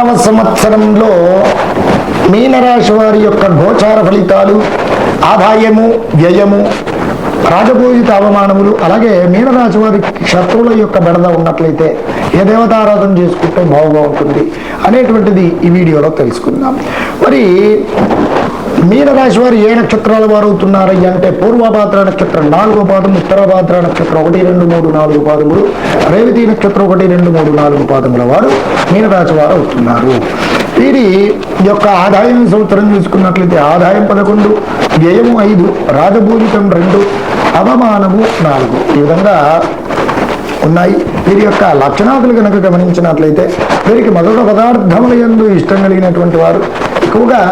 నవ సంవత్సరంలో మీనరాశి వారి యొక్క గోచార ఫలితాలు ఆదాయము వ్యయము రాజపూజిత అవమానములు అలాగే మీనరాశి వారి శత్రువుల యొక్క బెడద ఉన్నట్లయితే ఏ దేవతారాధన చేసుకుంటే బాగుగా ఉంటుంది అనేటువంటిది ఈ వీడియోలో తెలుసుకుందాం. మరి మీనరాశి వారు ఏ నక్షత్రాల వారు అవుతున్నారయ్య అంటే పూర్వభాద్ర నక్షత్రం నాలుగో పాదం ఉత్తరభాద్ర నక్షత్రం ఒకటి రెండు మూడు నాలుగు పాదములు. రేవతి నక్షత్రం ఒకటి రెండు మూడు నాలుగు పాదముల వారు మీనరాశి వారు అవుతున్నారు వీరి యొక్క ఆదాయం సంవత్సరం చూసుకున్నట్లయితే ఆదాయం పదకొండు వ్యయము ఐదు రాజభూజితం రెండు అవమానము నాలుగు. ఈ విధంగా ఉన్నాయి. వీరి యొక్క లక్షణాదులు కనుక గమనించినట్లయితే వీరికి మొదట పదార్థముల యందు ఇష్టం కలిగినటువంటి వారు ఎక్కువగా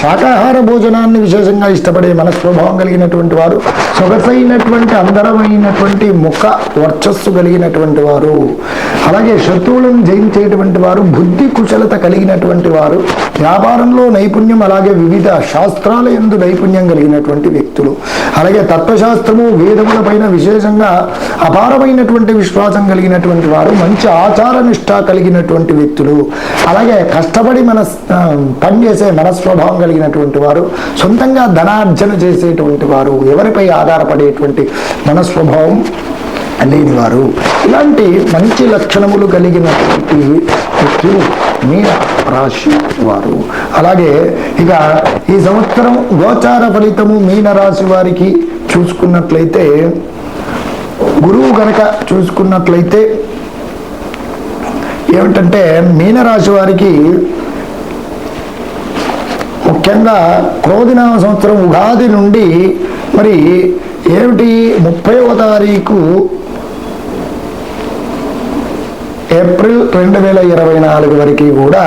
శాకాహార భోజనాన్ని విశేషంగా ఇష్టపడే మనస్వభావం కలిగినటువంటి వారు సొగసైనటువంటి అందరమైనటువంటి ముఖ వర్చస్సు కలిగినటువంటి వారు అలాగే శత్రువులను జయించేటువంటి వారు బుద్ధి కుశలత కలిగినటువంటి వారు వ్యాపారంలో నైపుణ్యం అలాగే వివిధ శాస్త్రాల ఎందు నైపుణ్యం కలిగినటువంటి వ్యక్తులు. అలాగే తత్వశాస్త్రము వేదముల పైన విశేషంగా అపారమైనటువంటి విశ్వాసం కలిగినటువంటి వారు మంచి ఆచార నిష్ట కలిగినటువంటి వ్యక్తులు. అలాగే కష్టపడి మన పనిచేసే మనస్వభావం కలిగినటువంటి వారు సొంతంగా ధనార్జన చేసేటువంటి వారు ఎవరిపై ఆధారపడేటువంటి మనస్వభావం లేనివారు. ఇలాంటి మంచి లక్షణములు కలిగినటువంటి వ్యక్తులు మీన రాశి వారు. అలాగే ఇక ఈ సంవత్సరం గోచార ఫలితము మీన రాశి వారికి చూసుకున్నట్లయితే గురువు గనక చూసుకున్నట్లయితే ఏమిటంటే మీనరాశి వారికి ముఖ్యంగా క్రోధినామ సంవత్సరం ఉగాది నుండి మరి ఏమిటి ముప్పైవ తారీఖు? ఏప్రిల్ రెండు వేల ఇరవై నాలుగు వరకు కూడా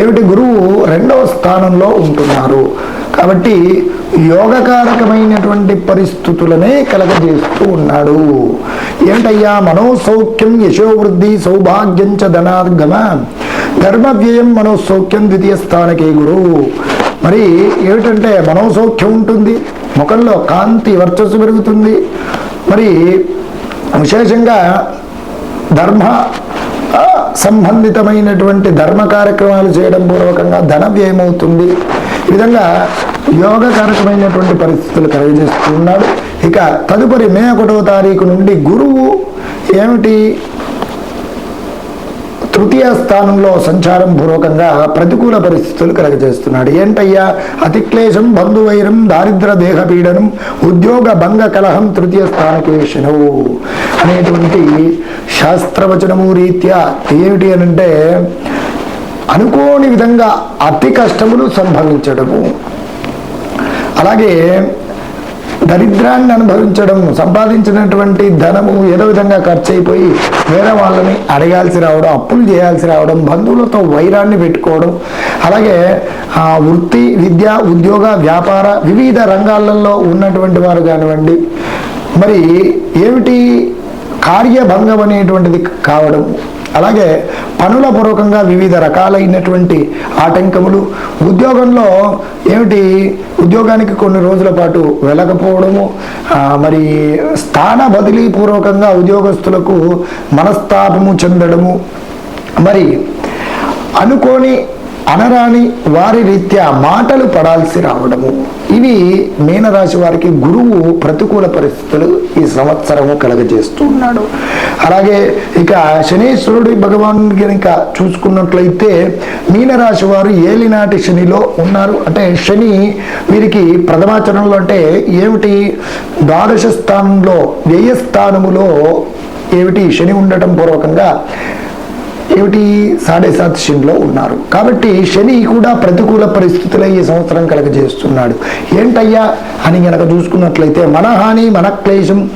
ఏమిటి గురువు రెండవ స్థానంలో ఉంటున్నారు. కాబట్టి యోగకారకమైనటువంటి పరిస్థితులనే కలగజేస్తూ ఉన్నాడు. ఏమిటయ్యా మనోసౌఖ్యం యశోవృద్ధి సౌభాగ్యం చ ధనార్గమ. ధర్మవ్యయం మనోసౌఖ్యం ద్వితీయ స్థానకే గురువు. మరి ఏమిటంటే మనోసౌఖ్యం ఉంటుంది ముఖంలో కాంతి వర్చస్సు పెరుగుతుంది. మరి విశేషంగా ధర్మ సంబంధితమైనటువంటి ధర్మ కార్యక్రమాలు చేయడం పూర్వకంగా ధన వ్యయమవుతుంది ఈ విధంగా యోగకారకమైనటువంటి పరిస్థితులు కలుగజేస్తున్నాడు ఇక తదుపరి మే ఒకటవ తారీఖు నుండి గురువు ఏమిటి? తృతీయ స్థానంలో సంచారం పూర్వకంగా ప్రతికూల పరిస్థితులు కలగజేస్తున్నాడు. ఏంటయ్యా? అతిక్లేశం బంధువైరం దారిద్ర దేహపీడనం ఉద్యోగ భంగ కలహం తృతీయ స్థానకేశనవు అనేటువంటి శాస్త్రవచనము రీత్యా ఏమిటి అని అంటే అనుకోని విధంగా అతి కష్టములు సంభవించడము. అలాగే దరిద్రాన్ని అనుభవించడం సంపాదించినటువంటి ధనము ఏదో విధంగా ఖర్చు అయిపోయి వేరే వాళ్ళని అడగాల్సి రావడం అప్పులు చేయాల్సి రావడం బంధువులతో వైరాన్ని పెట్టుకోవడం అలాగే ఆ వృత్తి విద్య ఉద్యోగ వ్యాపార వివిధ రంగాలలో ఉన్నటువంటి వారు కానివ్వండి. మరి ఏమిటి కార్యభంగం అనేటువంటిది కావడం? అలాగే పనుల పూర్వకంగా వివిధ రకాలైనటువంటి ఆటంకములు. ఉద్యోగంలో ఏమిటి? ఉద్యోగానికి కొన్ని రోజుల పాటు వెళ్ళకపోవడము. మరి స్థాన బదిలీ పూర్వకంగా ఉద్యోగస్తులకు మనస్తాపము చెందడము. మరి అనుకోని అనరాని వారి రీత్యా మాటలు పడాల్సి రావడము. ఇవి మీనరాశి వారికి గురువు ప్రతికూల పరిస్థితులు ఈ సంవత్సరము కలగజేస్తున్నాడు. అలాగే ఇక శనీశ్వరుడి భగవాన్ కనుక చూసుకున్నట్లయితే మీనరాశి వారు ఏలినాటి శనిలో ఉన్నారు. అంటే శని వీరికి ప్రథమాచరణలో అంటే ఏమిటి? ద్వాదశ స్థానంలో వ్యయ స్థానములో ఏమిటి? శని ఉండటం పూర్వకంగా ఏమిటి? సాడే సాత్ శనిలో ఉన్నారు. కాబట్టి శని కూడా ప్రతికూల పరిస్థితులే ఈ సంవత్సరం కలగజేస్తున్నాడు. ఏంటయ్యా? అని గనక చూసుకున్నట్లయితే మనహాని మనక్లేశం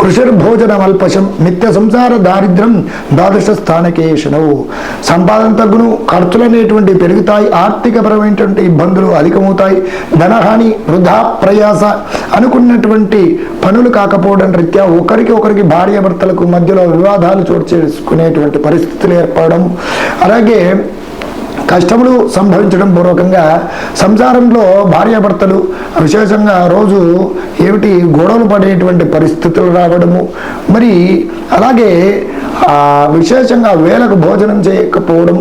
కృషిర్భోజన అల్పశం నిత్య సంసార దారిద్ర్యం ద్వాదశ స్థానకేషణవు సంపాదన తగ్గును ఖర్చులు అనేటువంటి పెరుగుతాయి ఆర్థికపరమైనటువంటి ఇబ్బందులు అధికమవుతాయి. ధనహాని వృధా ప్రయాస అనుకున్నటువంటి పనులు కాకపోవడం రీత్యా ఒకరికి ఒకరికి భార్యాభర్తలకు మధ్యలో వివాదాలు చోటు చేసుకునేటువంటి పరిస్థితులు ఏర్పడడం. అలాగే కష్టములు సంభవించడం పూర్వకంగా సంసారంలో భార్యాభర్తలు విశేషంగా రోజు ఏమిటి గొడవలు పడేటువంటి పరిస్థితులు రావడము. మరి అలాగే విశేషంగా వేలకు భోజనం చేయకపోవడం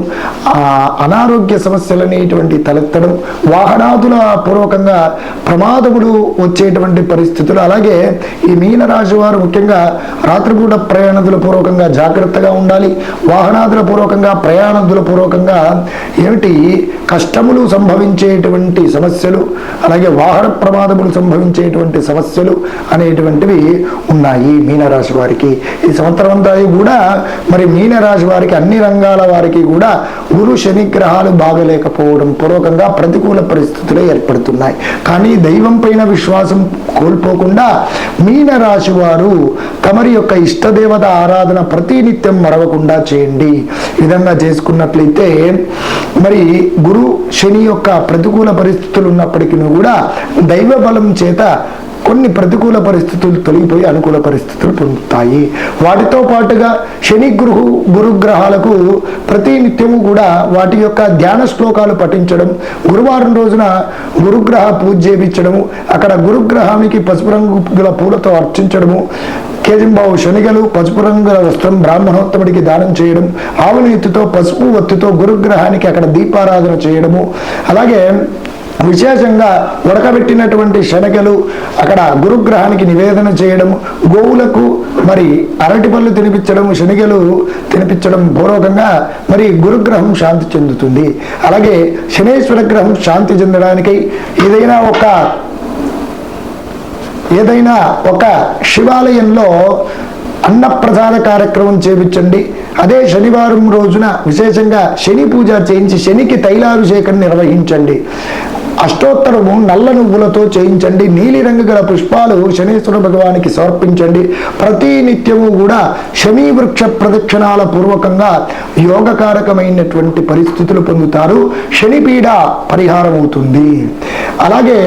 అనారోగ్య సమస్యలు అనేటువంటి తలెత్తడం వాహనాదుల పూర్వకంగా ప్రమాదములు వచ్చేటువంటి పరిస్థితులు అలాగే ఈ మీనరాశి వారు ముఖ్యంగా రాత్రిపూట ప్రయాణదుల పూర్వకంగా జాగ్రత్తగా ఉండాలి వాహనాదుల పూర్వకంగా ప్రయాణదుల పూర్వకంగా ఏమిటి? కష్టములు సంభవించేటువంటి సమస్యలు అలాగే వాహన ప్రమాదములు సంభవించేటువంటి సమస్యలు అనేటువంటివి ఉన్నాయి మీనరాశి వారికి. ఈ సంవత్సరం అంతా కూడా మరి మీనరాశి వారికి అన్ని రంగాల వారికి కూడా గురు శని గ్రహాలు బాగలేకపోవడం పూర్వకంగా ప్రతికూల పరిస్థితులు ఏర్పడుతున్నాయి. కానీ దైవం పైన విశ్వాసం కోల్పోకుండా మీనరాశి వారు తమరి యొక్క ఇష్టదేవత ఆరాధన ప్రతినిత్యం మరవకుండా చేయండి. విధంగా చేసుకున్నట్లయితే మరి గురు శని యొక్క ప్రతికూల పరిస్థితులు ఉన్నప్పటికీ కూడా దైవ బలం చేత కొన్ని ప్రతికూల పరిస్థితులు తొలగిపోయి అనుకూల పరిస్థితులు పొందుతాయి వాటితో పాటుగా శని గురు గురుగ్రహాలకు ప్రతి నిత్యము కూడా వాటి యొక్క ధ్యాన శ్లోకాలు పఠించడం గురువారం రోజున గురుగ్రహ పూజ చేయించడము అక్కడ గురుగ్రహానికి పసుపు రంగు గల పూలతో అర్చించడము కేజంబాబు శనిగలు పసుపు రంగుల వస్త్రం బ్రాహ్మణోత్తముడికి దానం చేయడం ఆవుల ఎత్తుతో పసుపు ఒత్తితో గురుగ్రహానికి అక్కడ దీపారాధన చేయడము అలాగే విశేషంగా ఉడకబెట్టినటువంటి శనగలు అక్కడ గురుగ్రహానికి నివేదన చేయడం గోవులకు మరి అరటి పళ్ళు తినిపించడం శనగలు తినిపించడం పూర్వకంగా మరి గురుగ్రహం శాంతి చెందుతుంది. అలాగే శనేశ్వర గ్రహం శాంతి చెందడానికి ఏదైనా ఒక ఏదైనా ఒక శివాలయంలో అన్నప్రసాద కార్యక్రమం చేపించండి. అదే శనివారం రోజున విశేషంగా శని పూజ చేయించి శనికి తైలాభిషేకం నిర్వహించండి. అష్టోత్తరము నల్ల నువ్వులతో చేయించండి. నీలిరంగు గల పుష్పాలు శనీశ్వర భగవానికి సమర్పించండి. ప్రతి నిత్యము కూడా శమీ వృక్ష ప్రదక్షిణాల పూర్వకంగా యోగకారకమైనటువంటి పరిస్థితులు పొందుతారు. శనిపీడ పరిహారం అవుతుంది అలాగే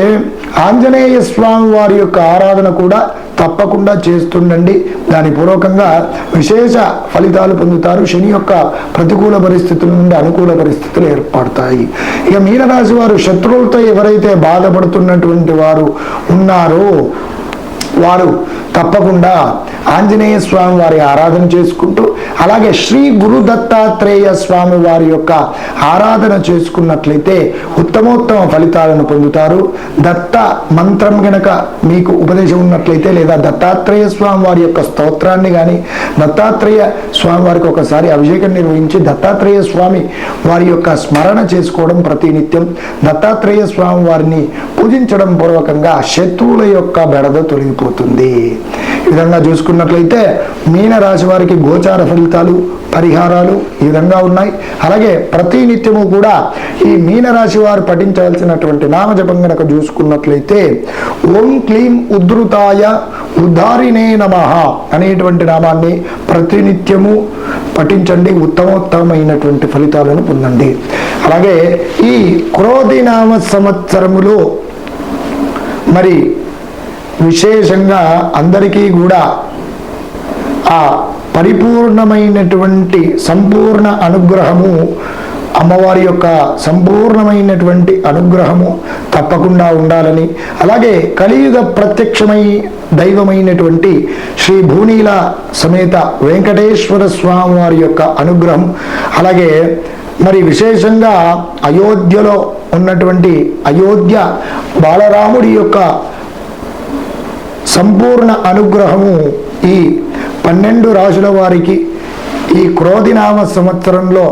ఆంజనేయ స్వామి వారి యొక్క ఆరాధన కూడా తప్పకుండా చేస్తుండండి. దాని పూర్వకంగా విశేష ఫలితాలు పొందుతారు. శని యొక్క ప్రతికూల పరిస్థితుల నుండి అనుకూల పరిస్థితులు ఏర్పడతాయి. ఇక మీనరాశి వారు శత్రువులతో ఎవరైతే బాధపడుతున్నటువంటి వారు ఉన్నారో వారు తప్పకుండా ఆంజనేయ స్వామి వారి ఆరాధన చేసుకుంటూ అలాగే శ్రీ గురు దత్తాత్రేయ స్వామి వారి యొక్క ఆరాధన చేసుకున్నట్లయితే ఉత్తమోత్తమ ఫలితాలను పొందుతారు. దత్త మంత్రం గనక మీకు ఉపదేశం ఉన్నట్లయితే లేదా దత్తాత్రేయ స్వామి వారి యొక్క స్తోత్రాన్ని కానీ దత్తాత్రేయ స్వామి వారికి ఒకసారి అభిషేకం నిర్వహించి దత్తాత్రేయ స్వామి వారి యొక్క స్మరణ చేసుకోవడం ప్రతినిత్యం. దత్తాత్రేయ స్వామి వారిని పూజించడం పూర్వకంగా శత్రువుల యొక్క బెడద తొలగిపోతుంది. ఈ విధంగా చూసుకున్నట్లయితే మీనరాశి వారికి గోచార ఫలితాలు పరిహారాలు ఈ విధంగా ఉన్నాయి. అలాగే ప్రతి నిత్యము కూడా ఈ మీనరాశి వారు పఠించవలసినటువంటి నామజపం గనక చూసుకున్నట్లయితే ఓం క్లీం ఉద్ధృతాయ ఉద్ధారినే నమ అనేటువంటి నామాన్ని ప్రతినిత్యము పఠించండి. ఉత్తమోత్తమైనటువంటి ఫలితాలను పొందండి. అలాగే ఈ క్రోధి నామ సంవత్సరములో మరి విశేషంగా అందరికీ కూడా ఆ పరిపూర్ణమైనటువంటి సంపూర్ణ అనుగ్రహము అమ్మవారి యొక్క సంపూర్ణమైనటువంటి అనుగ్రహము తప్పకుండా ఉండాలని. అలాగే కలియుగ ప్రత్యక్షమై దైవమైనటువంటి శ్రీ భూనీల సమేత వెంకటేశ్వర స్వామి వారి యొక్క అనుగ్రహం. అలాగే మరి విశేషంగా అయోధ్యలో ఉన్నటువంటి అయోధ్య బాలరాముడి యొక్క సంపూర్ణ అనుగ్రహము ఈ పన్నెండు రాశుల వారికి ఈ క్రోధినామ సంవత్సరంలో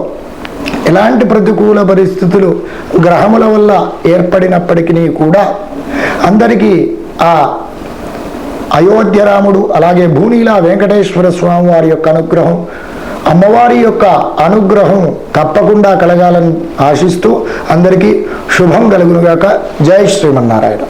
ఎలాంటి ప్రతికూల పరిస్థితులు గ్రహముల వల్ల ఏర్పడినప్పటికీ కూడా అందరికీ ఆ అయోధ్య రాముడు అలాగే భూనీల వెంకటేశ్వర స్వామి వారి యొక్క అనుగ్రహం అమ్మవారి యొక్క అనుగ్రహం తప్పకుండా కలగాలని ఆశిస్తూ అందరికీ శుభం కలుగునుగాక. జై శ్రీమన్నారాయణ.